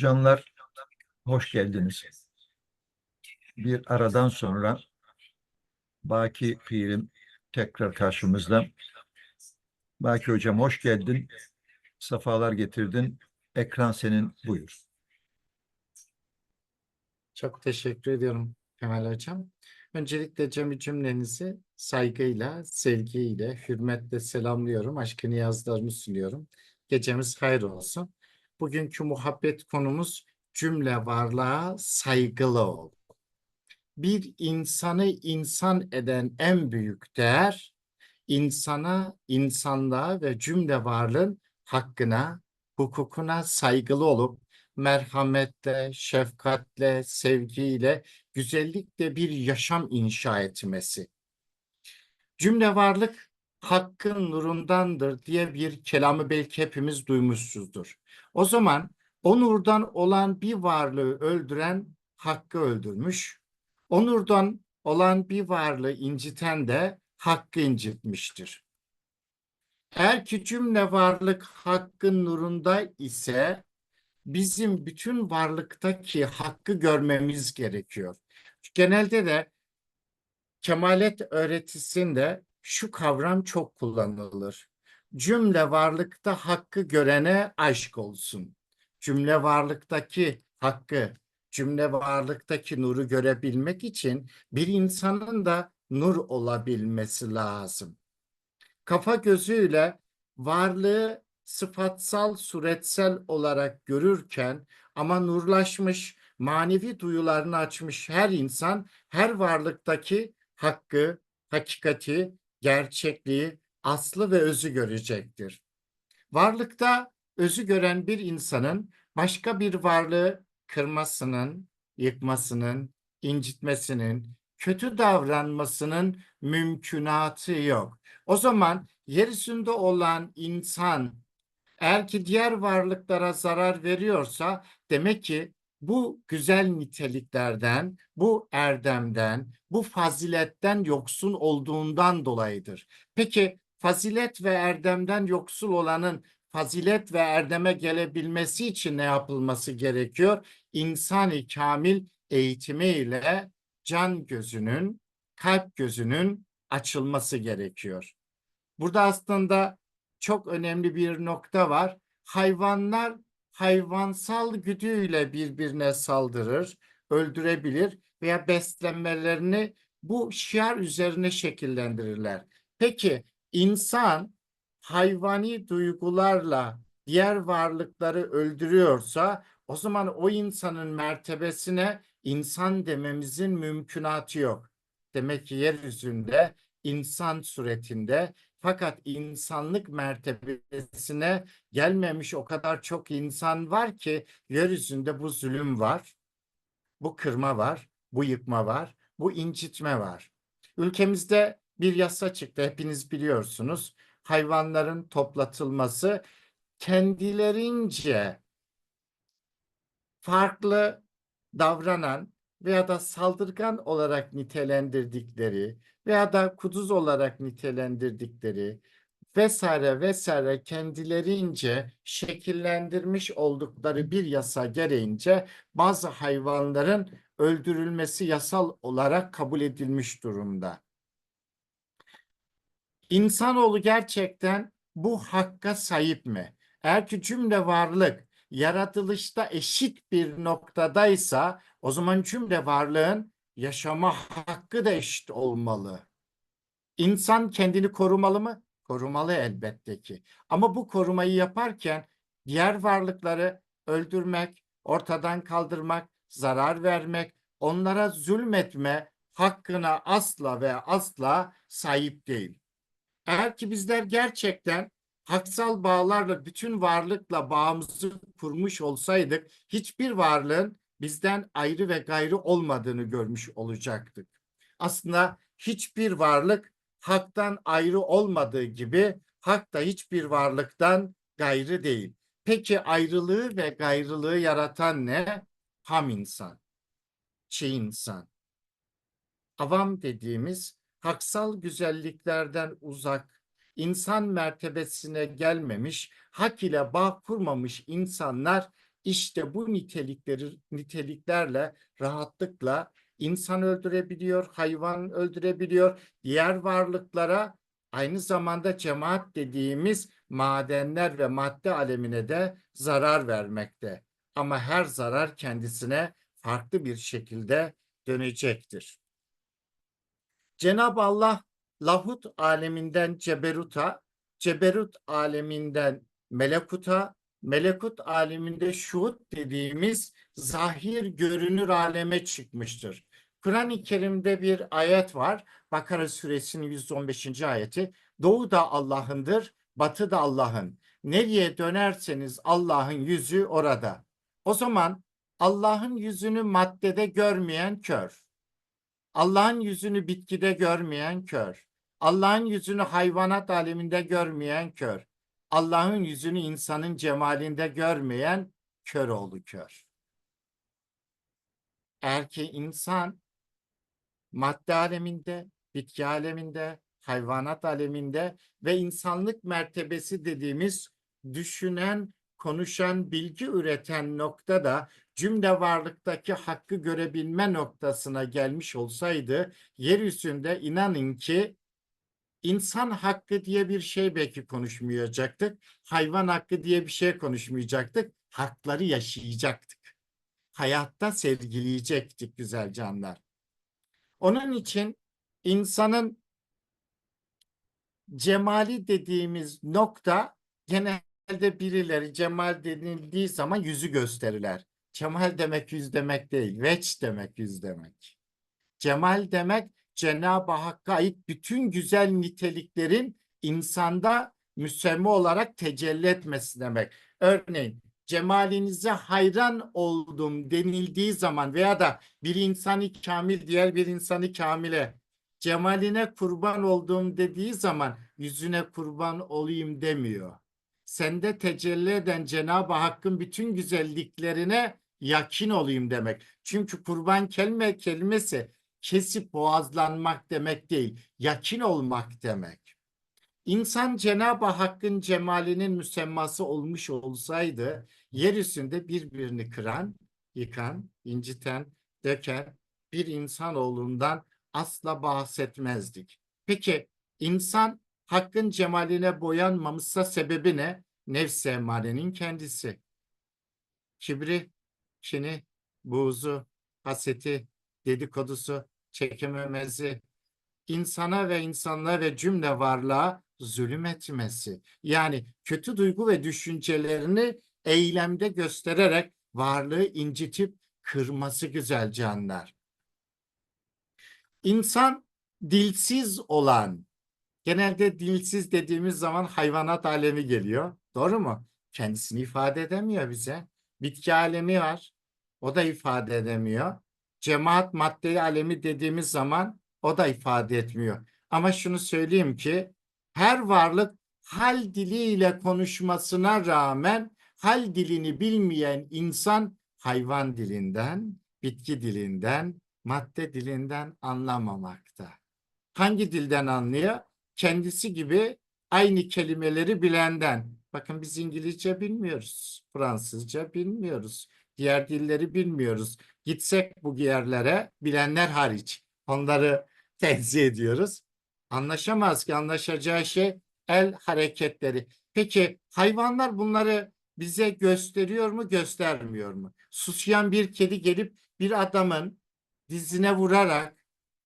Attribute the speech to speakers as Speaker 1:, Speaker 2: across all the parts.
Speaker 1: Canlar, hoş geldiniz. Bir aradan sonra Baki Pirim tekrar karşımızda. Baki Hocam hoş geldin. Safalar getirdin. Ekran senin buyur.
Speaker 2: Çok teşekkür ediyorum Kemal Hocam. Öncelikle cemi cümlenizi saygıyla, sevgiyle, hürmetle selamlıyorum. Aşkı niyazlarımı sunuyorum. Gecemiz hayır olsun. Bugünkü muhabbet konumuz cümle varlığa saygılı ol. Bir insanı insan eden en büyük değer, insana, insanlığa ve cümle varlığın hakkına, hukukuna saygılı olup merhametle, şefkatle, sevgiyle, güzellikle bir yaşam inşa etmesi. Cümle varlık hakkın nurundandır diye bir kelamı belki hepimiz duymuşuzdur. O zaman o nurdan olan bir varlığı öldüren hakkı öldürmüş. O nurdan olan bir varlığı inciten de hakkı incitmiştir. Eğer ki cümle varlık hakkın nurunda ise bizim bütün varlıktaki hakkı görmemiz gerekiyor. Genelde de kemalet öğretisinde şu kavram çok kullanılır. Cümle varlıkta hakkı görene aşk olsun. Cümle varlıktaki hakkı, cümle varlıktaki nuru görebilmek için bir insanın da nur olabilmesi lazım. Kafa gözüyle varlığı sıfatsal, suretsel olarak görürken ama nurlaşmış, manevi duyularını açmış her insan her varlıktaki hakkı, hakikati, gerçekliği, aslı ve özü görecektir. Varlıkta özü gören bir insanın başka bir varlığı kırmasının, yıkmasının, incitmesinin, kötü davranmasının mümkünatı yok. O zaman yeryüzünde olan insan eğer ki diğer varlıklara zarar veriyorsa demek ki bu güzel niteliklerden, bu erdemden, bu faziletten yoksun olduğundan dolayıdır. Peki fazilet ve erdemden yoksul olanın fazilet ve erdeme gelebilmesi için ne yapılması gerekiyor? İnsan-ı kamil eğitimiyle can gözünün, kalp gözünün açılması gerekiyor. Burada aslında çok önemli bir nokta var. Hayvanlar hayvansal güdüyle birbirine saldırır, öldürebilir veya beslenmelerini bu şiar üzerine şekillendirirler. Peki insan hayvani duygularla diğer varlıkları öldürüyorsa o zaman o insanın mertebesine insan dememizin mümkünatı yok. Demek ki yeryüzünde insan suretinde fakat insanlık mertebesine gelmemiş o kadar çok insan var ki yeryüzünde bu zulüm var, bu kırma var, bu yıkma var, bu incitme var. Ülkemizde bir yasa çıktı hepiniz biliyorsunuz. Hayvanların toplatılması kendilerince farklı davranan veya da saldırgan olarak nitelendirdikleri veya da kuduz olarak nitelendirdikleri vesaire vesaire kendilerince şekillendirmiş oldukları bir yasa gereğince bazı hayvanların öldürülmesi yasal olarak kabul edilmiş durumda. İnsanoğlu gerçekten bu hakka sahip mi? Eğer ki cümle varlık yaratılışta eşit bir noktadaysa o zaman cümle varlığın yaşama hakkı da eşit olmalı. İnsan kendini korumalı mı? Korumalı elbette ki. Ama bu korumayı yaparken diğer varlıkları öldürmek, ortadan kaldırmak, zarar vermek, onlara zulmetme hakkına asla ve asla sahip değil. Eğer ki bizler gerçekten haksal bağlarla bütün varlıkla bağımızı kurmuş olsaydık hiçbir varlığın bizden ayrı ve gayrı olmadığını görmüş olacaktık. Aslında hiçbir varlık haktan ayrı olmadığı gibi hak da hiçbir varlıktan gayrı değil. Peki ayrılığı ve gayrılığı yaratan ne? Ham insan, çiğ insan. Avam dediğimiz haksal güzelliklerden uzak, insan mertebesine gelmemiş, hak ile bağ kurmamış insanlar işte bu nitelikleri niteliklerle rahatlıkla insan öldürebiliyor, hayvan öldürebiliyor, diğer varlıklara aynı zamanda cemaat dediğimiz madenler ve madde alemine de zarar vermekte. Ama her zarar kendisine farklı bir şekilde dönecektir. Cenab-ı Allah lahut aleminden ceberut'a, ceberut aleminden melekuta, melekut aleminde şuhut dediğimiz zahir görünür aleme çıkmıştır. Kur'an-ı Kerim'de bir ayet var. Bakara suresinin 115. ayeti. Doğu da Allah'ındır, batı da Allah'ın. Nereye dönerseniz Allah'ın yüzü orada. O zaman Allah'ın yüzünü maddede görmeyen kör. Allah'ın yüzünü bitkide görmeyen kör. Allah'ın yüzünü hayvanat aleminde görmeyen kör. Allah'ın yüzünü insanın cemalinde görmeyen kör oğlu kör. Eğer ki insan madde aleminde, bitki aleminde, hayvanat aleminde ve insanlık mertebesi dediğimiz düşünen, konuşan, bilgi üreten noktada cümle varlıktaki hakkı görebilme noktasına gelmiş olsaydı yeryüzünde inanın ki insan hakkı diye bir şey belki konuşmayacaktık. Hayvan hakkı diye bir şey konuşmayacaktık. Hakları yaşayacaktık. Hayatta sergileyecektik güzel canlar. Onun için insanın cemali dediğimiz nokta genelde birileri cemal denildiği zaman yüzü gösterirler. Cemal demek yüz demek değil. Veç demek yüz demek. Cemal demek Cenab-ı Hakk'a ait bütün güzel niteliklerin insanda müsemmi olarak tecelli etmesi demek. Örneğin cemalinize hayran oldum denildiği zaman veya da bir insanı kamil diğer bir insanı kamile cemaline kurban oldum dediği zaman yüzüne kurban olayım demiyor. Sende tecelli eden Cenab-ı Hakk'ın bütün güzelliklerine yakin olayım demek. Çünkü kurban kelime kelimesi kesip boğazlanmak demek değil, yakin olmak demek. İnsan Cenab-ı Hakk'ın cemalinin müsemması olmuş olsaydı yeryüzünde birbirini kıran, yıkan, inciten, döken bir insanoğlundan asla bahsetmezdik. Peki insan Hakk'ın cemaline boyanmamışsa sebebi ne? Nefs emarenin kendisi. Kibri, kini, buğzu, haseti, dedikodusu, çekememezi, insana ve insanlığa ve cümle varlığa zulüm etmesi. Yani kötü duygu ve düşüncelerini eylemde göstererek varlığı incitip kırması güzel canlar. İnsan dilsiz olan, genelde dilsiz dediğimiz zaman hayvanat alemi geliyor. Doğru mu? Kendisini ifade edemiyor bize. Bitki alemi var. O da ifade edemiyor. Cemaat madde alemi dediğimiz zaman o da ifade etmiyor. Ama şunu söyleyeyim ki her varlık hal diliyle konuşmasına rağmen hal dilini bilmeyen insan hayvan dilinden, bitki dilinden, madde dilinden anlamamakta. Hangi dilden anlıyor? Kendisi gibi aynı kelimeleri bilenden. Bakın biz İngilizce bilmiyoruz, Fransızca bilmiyoruz, diğer dilleri bilmiyoruz. Gitsek bu yerlere bilenler hariç onları tenzih ediyoruz. Anlaşamaz ki anlaşacağı şey el hareketleri. Peki hayvanlar bunları bize gösteriyor mu göstermiyor mu? Susayan bir kedi gelip bir adamın dizine vurarak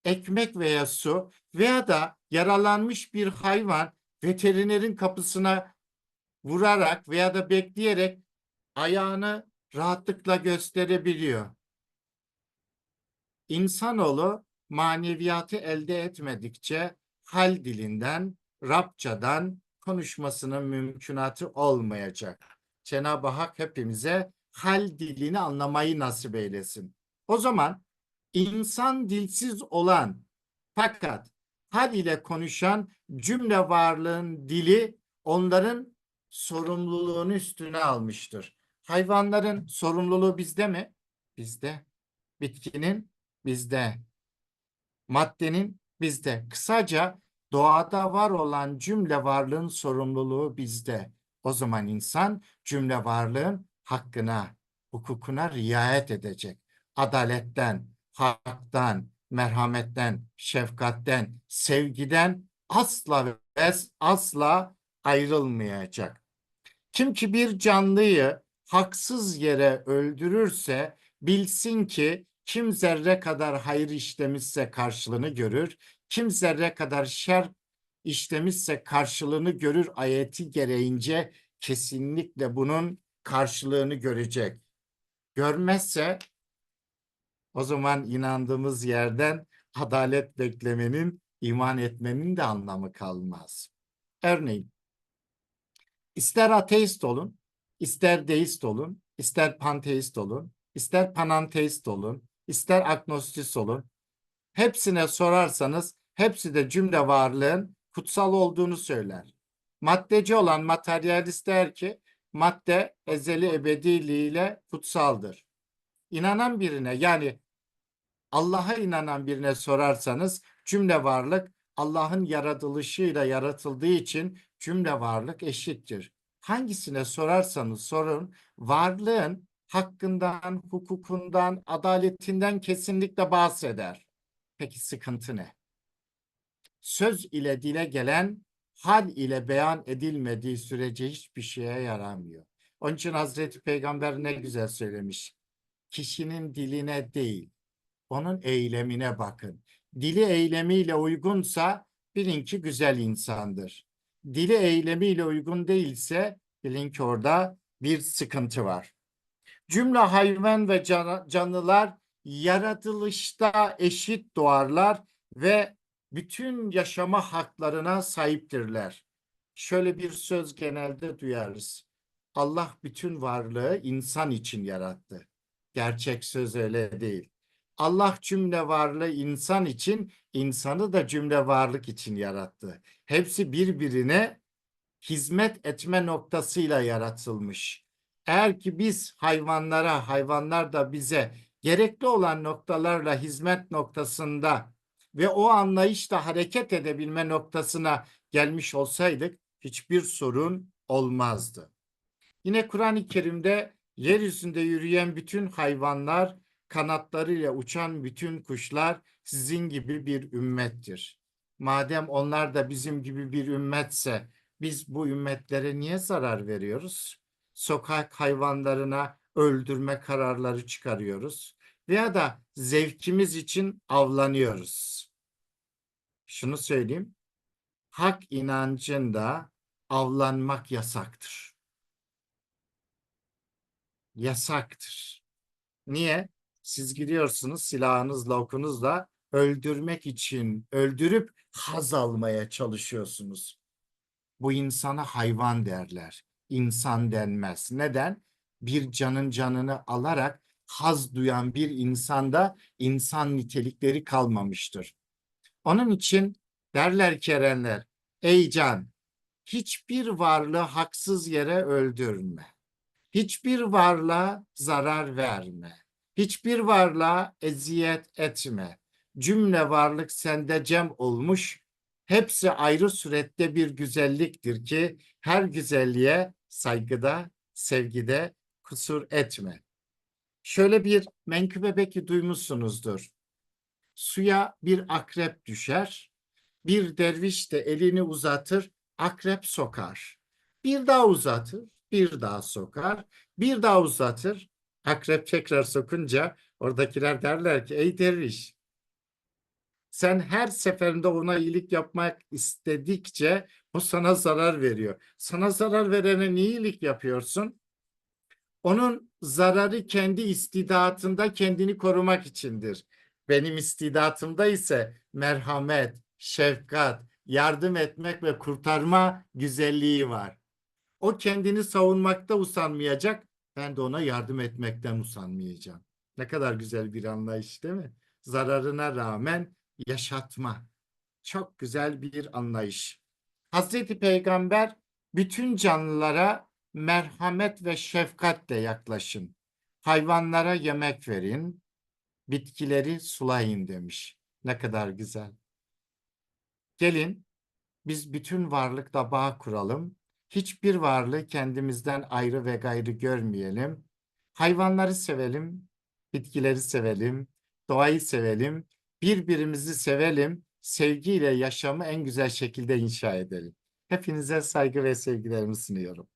Speaker 2: ekmek veya su veya da yaralanmış bir hayvan veterinerin kapısına vurarak veya da bekleyerek ayağını rahatlıkla gösterebiliyor. İnsanoğlu maneviyatı elde etmedikçe hal dilinden, Rabçadan konuşmasının mümkünatı olmayacak. Cenab-ı Hak hepimize hal dilini anlamayı nasip eylesin. O zaman insan dilsiz olan fakat hal ile konuşan cümle varlığın dili onların sorumluluğunu üstüne almıştır. Hayvanların sorumluluğu bizde mi? Bizde. Bitkinin bizde. Maddenin bizde. Kısaca doğada var olan cümle varlığın sorumluluğu bizde. O zaman insan cümle varlığın hakkına, hukukuna riayet edecek. Adaletten, haktan, merhametten, şefkatten, sevgiden asla ve asla ayrılmayacak. Kim ki bir canlıyı haksız yere öldürürse bilsin ki kim zerre kadar hayır işlemişse karşılığını görür, kim zerre kadar şer işlemişse karşılığını görür ayeti gereğince kesinlikle bunun karşılığını görecek. Görmezse o zaman inandığımız yerden adalet beklemenin, iman etmenin de anlamı kalmaz. Örneğin ister ateist olun, ister deist olun, ister panteist olun, ister pananteist olun, ister agnostist olun. Hepsine sorarsanız hepsi de cümle varlığın kutsal olduğunu söyler. Maddeci olan materyalist der ki madde ezeli ebediliğiyle kutsaldır. İnanan birine yani Allah'a inanan birine sorarsanız cümle varlık Allah'ın yaratılışıyla yaratıldığı için cümle varlık eşittir. Hangisine sorarsanız sorun varlığın hakkından, hukukundan, adaletinden kesinlikle bahseder. Peki sıkıntı ne? Söz ile dile gelen hal ile beyan edilmediği sürece hiçbir şeye yaramıyor. Onun için Hazreti Peygamber ne güzel söylemiş. Kişinin diline değil, onun eylemine bakın. Dili eylemiyle uygunsa bilin ki güzel insandır. Dili eylemiyle uygun değilse bilin ki orada bir sıkıntı var. Cümle hayvan ve can- canlılar yaratılışta eşit doğarlar ve bütün yaşama haklarına sahiptirler. Şöyle bir söz genelde duyarız. Allah bütün varlığı insan için yarattı. Gerçek söz öyle değil. Allah cümle varlığı insan için, insanı da cümle varlık için yarattı. Hepsi birbirine hizmet etme noktasıyla yaratılmış. Eğer ki biz hayvanlara, hayvanlar da bize gerekli olan noktalarla hizmet noktasında ve o anlayışla hareket edebilme noktasına gelmiş olsaydık hiçbir sorun olmazdı. Yine Kur'an-ı Kerim'de yeryüzünde yürüyen bütün hayvanlar, kanatlarıyla uçan bütün kuşlar sizin gibi bir ümmettir. Madem onlar da bizim gibi bir ümmetse biz bu ümmetlere niye zarar veriyoruz? Sokak hayvanlarına öldürme kararları çıkarıyoruz veya da zevkimiz için avlanıyoruz. Şunu söyleyeyim. Hak inancında avlanmak yasaktır. Yasaktır. Niye? Siz gidiyorsunuz silahınızla, okunuzla öldürmek için öldürüp haz almaya çalışıyorsunuz. Bu insana hayvan derler. İnsan denmez. Neden? Bir canın canını alarak haz duyan bir insanda insan nitelikleri kalmamıştır. Onun için derler ki erenler, ey can, hiçbir varlığı haksız yere öldürme. Hiçbir varlığa zarar verme. Hiçbir varlığa eziyet etme. Cümle varlık sende cem olmuş. Hepsi ayrı surette bir güzelliktir ki her güzelliğe saygıda, sevgide kusur etme. Şöyle bir menkıbe belki duymuşsunuzdur. Suya bir akrep düşer, bir derviş de elini uzatır, akrep sokar. Bir daha uzatır, bir daha sokar, bir daha uzatır. Akrep tekrar sokunca oradakiler derler ki ey derviş sen her seferinde ona iyilik yapmak istedikçe o sana zarar veriyor. Sana zarar verene iyilik yapıyorsun? Onun zararı kendi istidatında kendini korumak içindir. Benim istidatımda ise merhamet, şefkat, yardım etmek ve kurtarma güzelliği var. O kendini savunmakta usanmayacak, ben de ona yardım etmekten usanmayacağım. Ne kadar güzel bir anlayış değil mi? Zararına rağmen yaşatma. Çok güzel bir anlayış. Hazreti Peygamber bütün canlılara merhamet ve şefkatle yaklaşın. Hayvanlara yemek verin, bitkileri sulayın demiş. Ne kadar güzel. Gelin biz bütün varlıkla bağ kuralım. Hiçbir varlığı kendimizden ayrı ve gayrı görmeyelim. Hayvanları sevelim, bitkileri sevelim, doğayı sevelim, birbirimizi sevelim, sevgiyle yaşamı en güzel şekilde inşa edelim. Hepinize saygı ve sevgilerimi sunuyorum.